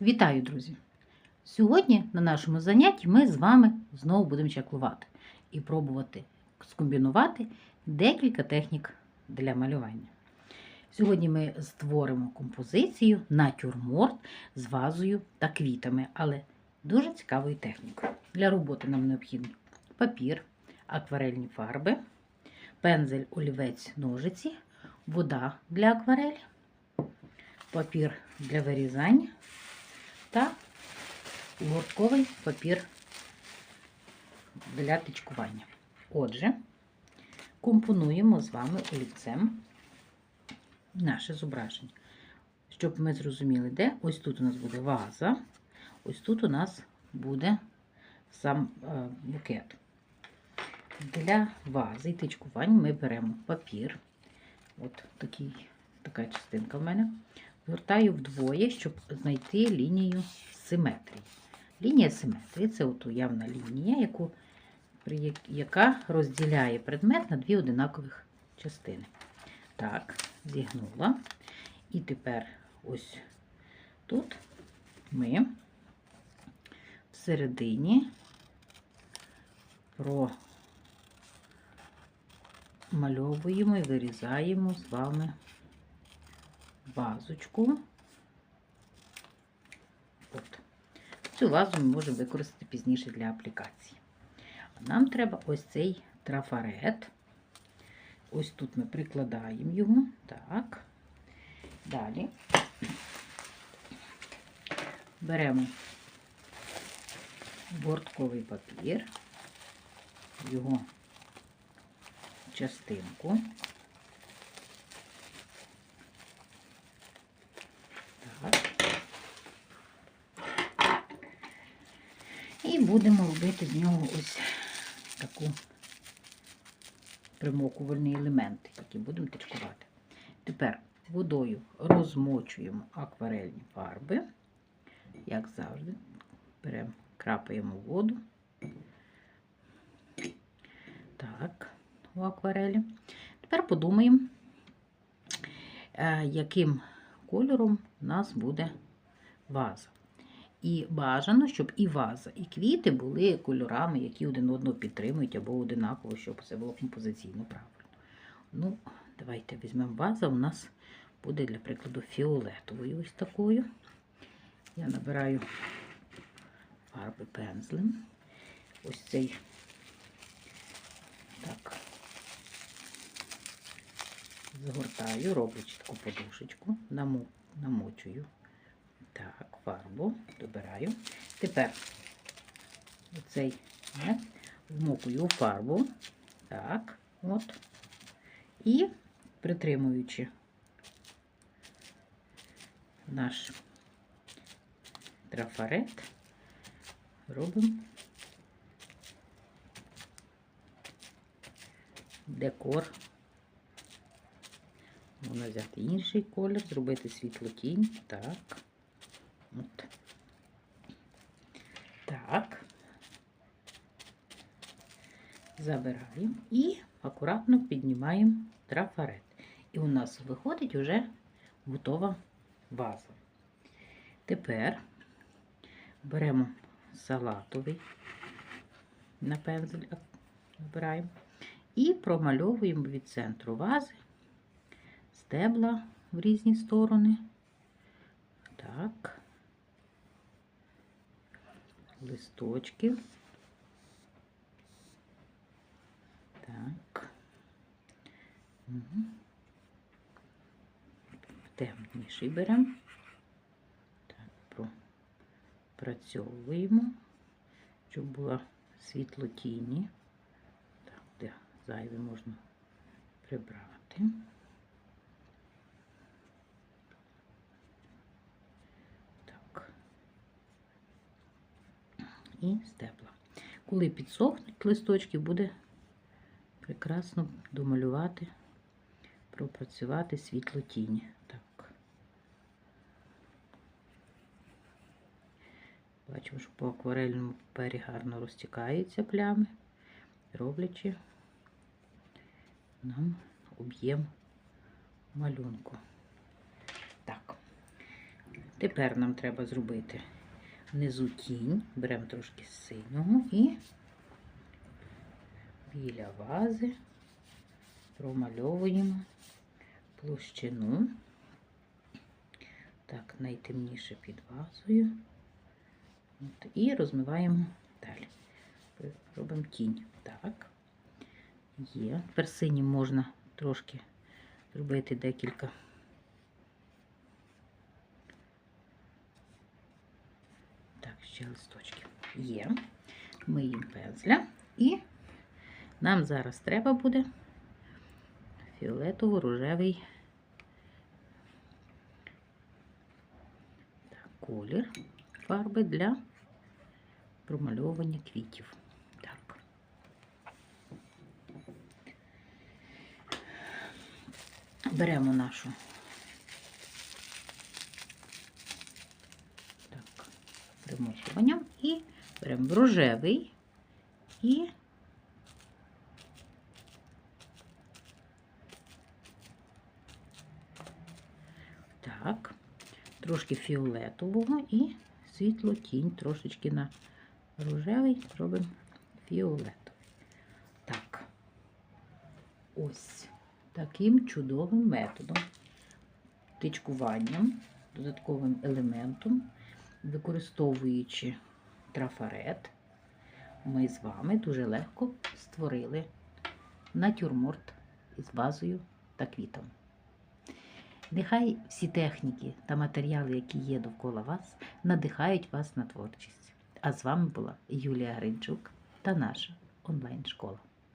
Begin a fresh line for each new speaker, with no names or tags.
Вітаю, друзі! Сьогодні на нашому занятті ми з вами знову будемо чаклувати і пробувати скомбінувати декілька технік для малювання. Сьогодні ми створимо композицію натюрморт з вазою та квітами, але дуже цікавою технікою. Для роботи нам необхідний папір, акварельні фарби, пензель, олівець, ножиці, вода для акварелі, папір для вирізання та гуртковий папір для тичкування. Отже, компонуємо з вами олівцем наше зображення. Щоб ми зрозуміли, де ось тут у нас буде ваза, ось тут у нас буде сам е, букет. Для вази і тичкувань ми беремо папір. От такий, така частинка в мене. Згортаю вдвоє, щоб знайти лінію симетрії. Лінія симетрії це от уявна лінія, яку, яка розділяє предмет на дві одинакових частини. Так, зігнула. І тепер ось тут ми всередині промальовуємо і вирізаємо з вами вазочку. От. Цю вазу ми можемо використати пізніше для аплікації. Нам треба ось цей трафарет. Ось тут ми прикладаємо його. Так. Далі беремо бортковий папір, його частинку. Так. І будемо робити з нього ось таку примокувальний елемент, який будемо тичкувати. Тепер водою розмочуємо акварельні фарби, як завжди, беремо, крапаємо воду. Так, у акварелі. Тепер подумаємо, е, яким кольором у нас буде ваза. І бажано, щоб і ваза, і квіти були кольорами, які один одного підтримують або одинаково, щоб це було композиційно правильно. Ну, давайте візьмемо ваза. У нас буде, для прикладу, фіолетовою ось такою. Я набираю фарби пензлем. Ось цей так згортаю, роблячи таку подушечку, намочую. Фарбу добираю. Тепер оцей не, вмокую фарбу. Так, от. І притримуючи наш трафарет, робимо декор. Можна взяти інший колір, зробити світло тінь. Так. От. Так. Забираємо і акуратно піднімаємо трафарет. І у нас виходить вже готова ваза. Тепер беремо салатовий на пензель, і промальовуємо від центру вази стебла в різні сторони. Так. Листочки. Так. Угу. Темніший беремо. Так, пропрацьовуємо, щоб була світло тіні. Так, де зайве можна прибрати. Так. І стебла. Коли підсохнуть листочки, буде прекрасно домалювати, пропрацювати світло тіні. Так. Бачимо, що по акварельному папері гарно розтікаються плями, роблячи нам об'єм малюнку. Так. Тепер нам треба зробити внизу тінь, беремо трошки синього і біля вази промальовуємо площину. Так, найтемніше під вазою. От, і розмиваємо далі. Робимо тінь. Так. Є. Тепер синім можна трошки зробити декілька. Так, ще листочки. Є. Миємо пензля. І нам зараз треба буде фіолетово-рожевий колір фарби для промальовування квітів. Так. Беремо нашу так, примочуванням і беремо рожевий. І так, трошки фіолетового і світло тінь трошечки на рожевий. Робимо фіолетовий. Так, ось таким чудовим методом, тичкуванням, додатковим елементом, використовуючи трафарет, ми з вами дуже легко створили натюрморт із вазою та квітом. Нехай всі техніки та матеріали, які є довкола вас, надихають вас на творчість. А з вами була Юлія Гринчук та наша онлайн-школа.